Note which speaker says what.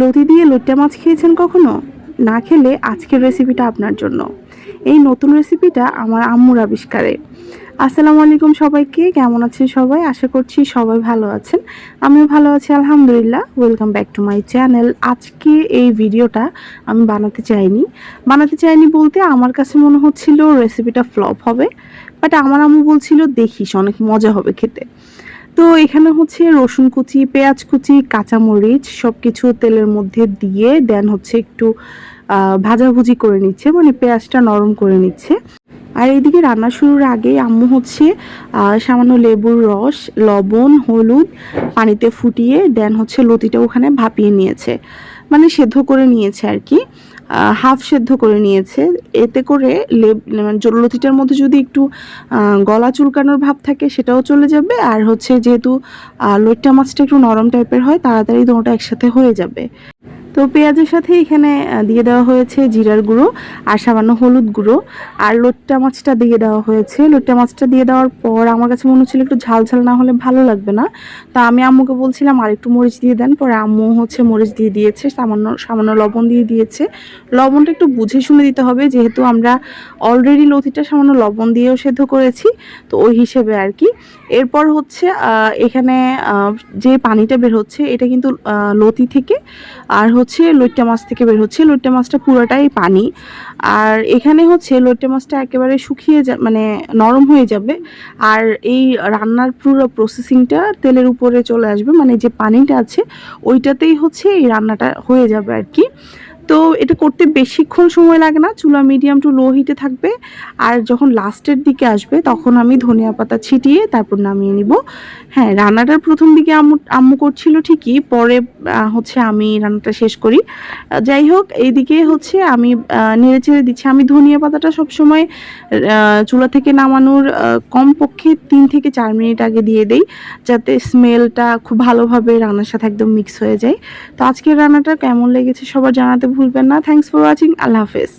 Speaker 1: লতি দিয়ে লইট্টা মাছ খেয়েছেন কখনো? না খেলে আজকের রেসিপিটা আপনার জন্য। এই নতুন রেসিপিটা আমার আম্মুর আবিষ্কারে। আসসালামু আলাইকুম সবাইকে, কেমন আছেন সবাই? আশা করছি সবাই ভালো আছেন। আমিও ভালো আছি, আলহামদুলিল্লাহ। Welcome back to my channel আজকে এই ভিডিওটা আমি বানাতে চাইনি। বানাতে চাইনি বলতে আমার কাছে মনে হচ্ছিল রেসিপিটা ফ্লপ হবে বাট আমার আম্মু বলছিল দেখিস, অনেক মজা হবে খেতে। তো এখানে হচ্ছে রসুন কুচি, পেঁয়াজ কুচি, কাঁচামরিচ সব কিছু তেলের মধ্যে দিয়ে দেন হচ্ছে একটু ভাজাভুজি করে নিচ্ছে মানে পেঁয়াজটা নরম করে নিচ্ছে। আর এইদিকে রান্না শুরুর আগে আম্মু হচ্ছে সামান্য লেবুর রস, লবণ, হলুদ পানিতে ফুটিয়ে দেন হচ্ছে লতিটা ওখানে ভাপিয়ে নিয়েছে মানে সেদ্ধ করে নিয়েছে আর কি। হাফ সেদ্ধ করে নিয়েছে। এতে করে লেব মানে লতিটার মধ্যে যদি একটু গলা চুলকানোর ভাব থাকে সেটাও চলে যাবে। আর হচ্ছে যেহেতু লইট্টা মাছটা একটু নরম টাইপের হয়, তাড়াতাড়ি দুটো একসাথে হয়ে যাবে। তো পেঁয়াজের সাথে এখানে দিয়ে দেওয়া হয়েছে জিরার গুঁড়ো, আর সামান্য হলুদ গুঁড়ো। আর লোট্টা মাছটা দিয়ে দেওয়া হয়েছে। লোট্টা মাছটা দিয়ে দেওয়ার পর আমার কাছে মনে হচ্ছিল একটু ঝাল ঝাল না হলে ভালো লাগবে না। তো আমি আম্মুকে বলছিলাম, আর একটু মরিচ দিয়ে দেন। পরে আম্মু হচ্ছে মরিচ দিয়ে দিয়েছে, সামান্য সামান্য লবণ দিয়ে দিয়েছে। লবণটা একটু বুঝে শুনে দিতে হবে, যেহেতু আমরা অলরেডি লতিটা সামান্য লবণ দিয়েও সেদ্ধ করেছি, তো ওই হিসেবে আর কি। এরপর হচ্ছে এখানে যে পানিটা বের হচ্ছে, এটা কিন্তু লতি থেকে। আর হচ্ছে লইট্টা মাছ থেকে বের হচ্ছে। লইট্টা মাছটা পুরোটাই পানি। আর এখানে হচ্ছে লইট্টা মাছটা একেবারে শুকিয়ে যা মানে নরম হয়ে যাবে। আর এই রান্নার পুরো প্রসেসিংটা তেলের উপরে চলে আসবে। মানে যে পানিটা আছে, ওইটাতেই হচ্ছে এই রান্নাটা হয়ে যাবে আর কি। তো এটা করতে বেশিক্ষণ সময় লাগে না, চুলা মিডিয়াম টু লো হিটে থাকবে। আর যখন লাস্টের দিকে আসবে, তখন আমি ধনিয়া পাতা ছিটিয়ে তারপর নামিয়ে নিব। হ্যাঁ রান্নাটার প্রথম দিকে আম্মু আম্মু করছিল ঠিকই, পরে হচ্ছে আমি রান্নাটা শেষ করি। যাই হোক, এইদিকে হচ্ছে আমি নেড়ে চেড়ে দিচ্ছি। আমি ধনিয়া পাতাটা সবসময় চুলা থেকে নামানোর কমপক্ষে তিন থেকে চার মিনিট আগে দিয়ে দেই, যাতে স্মেলটা খুব ভালোভাবে রান্নার সাথে একদম মিক্স হয়ে যায়। তো আজকের রান্নাটা কেমন লেগেছে সবার জানাতে ভুলবেন না। থ্যাংকস ফর ওয়াচিং আল্লাহ হাফেজ।